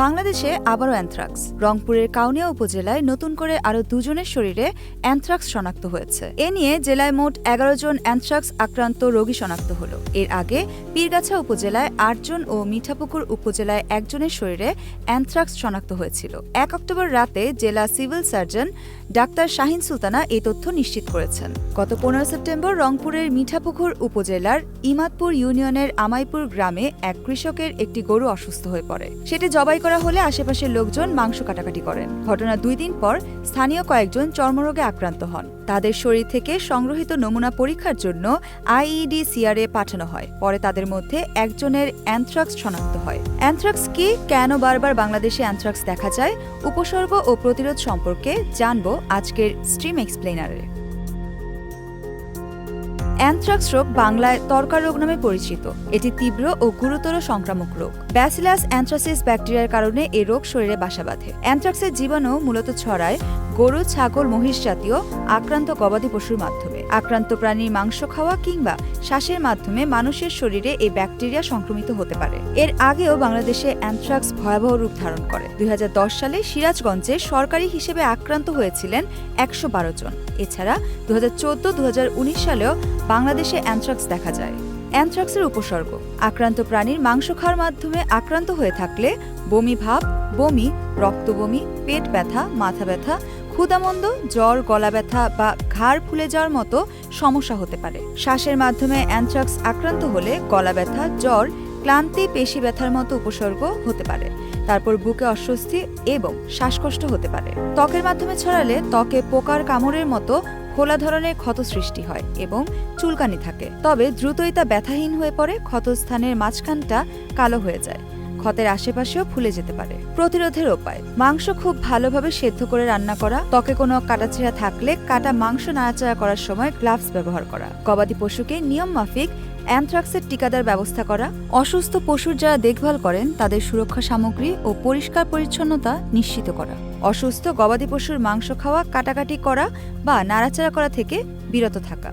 বাংলাদেশে আবারও অ্যানথ্রাক্স। রংপুরের কাউনিয়া উপজেলায় নতুন করে আরও দুজনের শরীরে অ্যানথ্রাক্স শনাক্ত হয়েছে। এ নিয়ে জেলায় মোট এগারো জন অ্যানথ্রাক্স আক্রান্ত রোগী শনাক্ত হল। এর আগে পীরগাছা উপজেলায় আটজন ও মিঠাপুকুর উপজেলায় একজনের শরীরে অ্যানথ্রাক্স শনাক্ত হয়েছিল। এক অক্টোবর রাতে জেলা civil surgeon doctor Shahin Sultana এই তথ্য নিশ্চিত করেছেন। গত পনেরো সেপ্টেম্বর রংপুরের মিঠাপুকুর উপজেলার ইমাদপুর ইউনিয়নের আমাইপুর গ্রামে এক কৃষকের একটি গরু অসুস্থ হয়ে পড়ে। সেটি জবাই করা হলে আশেপাশের লোকজন মাংস কাটাকাটি করেন। ঘটনার দুই দিন পর স্থানীয় কয়েকজন চর্মরোগে আক্রান্ত হন। তাদের শরীর থেকে সংগ্রহিত নমুনা পরীক্ষার জন্য আইইডি সিআরএ পাঠানো হয়। পরে তাদের মধ্যে একজনের অ্যানথ্রাক্স শনাক্ত হয়। অ্যানথ্রাক্স কি, কেন বারবার বাংলাদেশে অ্যানথ্রাক্স দেখা যায়, উপসর্গ ও প্রতিরোধ সম্পর্কে জানব আজকের স্ট্রিম এক্সপ্লেনারে অ্যানথ্রাক্স রোগ বাংলায় তর্কা রোগ নামে পরিচিত। এটি তীব্র ও গুরুতর সংক্রামক রোগ। ব্যাসিলাস অ্যানথ্রাসিস ব্যাকটেরিয়ার কারণে এ রোগ শরীরে বাসা বাঁধে। অ্যানথ্রাক্সের জীবাণু মূলত ছড়ায় গরু, ছাগল, মহিষ জাতীয় আক্রান্ত গবাদি পশুর মাধ্যমে। আক্রান্ত প্রাণীর মাংস খাওয়া কিংবা শ্বাসের মাধ্যমে মানুষের শরীরে এই ব্যাকটেরিয়া সংক্রমিত হতে পারে। এর আগেও বাংলাদেশে অ্যানথ্রাক্স ভয়াবহ রূপ ধারণ করে। দু হাজার দশ সালে সিরাজগঞ্জে সরকারি হিসেবে আক্রান্ত হয়েছিলেন একশো বারো জন। এছাড়া দু হাজার চোদ্দ সালেও বাংলাদেশে অ্যানথ্রাক্স দেখা যায়। অ্যানথ্রাক্সের উপসর্গ, আক্রান্ত প্রাণীর মাংস খাওয়ার মাধ্যমে আক্রান্ত হয়ে থাকলে বমি ভাব, বমি রক্ত বমি পেট ব্যথা, মাথা ব্যথা ক্ষুদামন্দ জ্বর, গলা ব্যথা বা ঘাড় ফুলে যাওয়ার মতো সমস্যা হতে পারে। শ্বাসের মাধ্যমে অ্যানথ্রাক্স আক্রান্ত হলে গলা ব্যথা, জ্বর, ক্লান্তি, পেশি ব্যথার মতো উপসর্গ হতে পারে। তারপর বুকে অস্বস্তি এবং শ্বাসকষ্ট হতে পারে। ত্বকের মাধ্যমে ছড়ালে ত্বকে পোকার কামড়ের মতো খোলা ধরনের ক্ষত সৃষ্টি হয় এবং চুলকানি থাকে। তবে দ্রুতই তা ব্যথাহীন হয়ে পড়ে, ক্ষতস্থানের মাঝখানটা কালো হয়ে যায়। ক্ষতের আশেপাশেও ফুলে যেতে পারে। প্রতিরোধের উপায়, মাংস খুব ভালোভাবে সেদ্ধ করে রান্না করা, ত্বকে কোনো কাটাছেঁড়া থাকলে কাটা মাংস নাড়াচাড়া করার সময় গ্লাভস ব্যবহার করা, গবাদি পশুকে নিয়ম মাফিক অ্যানথ্রাক্সের টিকাদার ব্যবস্থা করা, অসুস্থ পশুর যারা দেখভাল করেন তাদের সুরক্ষা সামগ্রী ও পরিষ্কার পরিচ্ছন্নতা নিশ্চিত করা, অসুস্থ গবাদি পশুর মাংস খাওয়া, কাটাকাটি করা বা নাড়াচাড়া করা থেকে বিরত থাকা।